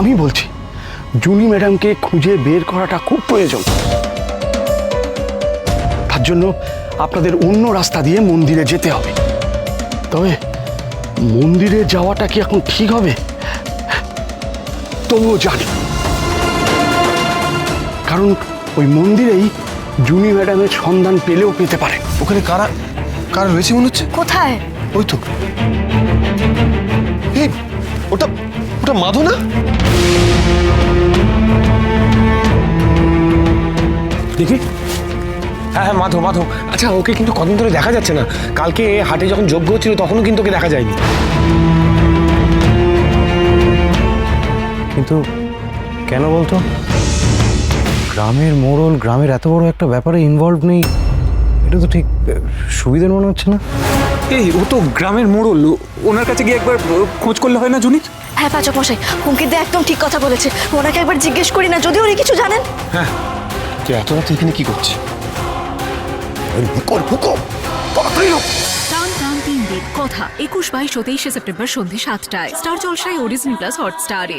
আমি বলছি জুনি ম্যাডামকে খুঁজে বের করাটা খুব প্রয়োজন। তার জন্য আপনাদের অন্য রাস্তা দিয়ে মন্দিরে যেতে হবে। তবে মন্দিরে যাওয়াটা কি এখন ঠিক হবে? তবুও জানি। কারণ ওই মন্দিরেই জুনি ম্যাডামের সন্ধান পেলেও পেতে পারে। ওখানে কারা কারা রয়েছে মনে হচ্ছে? কোথায়? ওই তো। ওটা ওটা মাধু না? দেখি। হ্যাঁ হ্যাঁ মাধব মাধব। আচ্ছা ওকে কিন্তু কদিন ধরে দেখা যাচ্ছে না। কালকে হাটে যখন যোগ্য হচ্ছিল তখনও কিন্তু ওকে দেখা যায়নি। কিন্তু কেন বলতো? গ্রামের মোড়ল গ্রামের এত বড় একটা ব্যাপারে ইনভলভ নেই। এটা তো ঠিক সুবিধার মনে হচ্ছে না। এই ও তো গ্রামের মোড়ল। ওনার কাছে গিয়ে একবার খোঁজ করলে হয় না জুনির? হ্যাঁ পাচক মশাই হুমকিদা একদম ঠিক কথা বলেছে। ওনাকে একবার জিজ্ঞেস করি না যদি উনি কিছু জানেন। তুই এত রাতে এখানে কি করছিস? তাড়াতাড়ি টান টান তিন দিন। কথা একুশ বাইশ ও তেইশে সেপ্টেম্বর সন্ধ্যে সাতটায়। স্টার জলসায় অরিজিন প্লাস হটস্টারে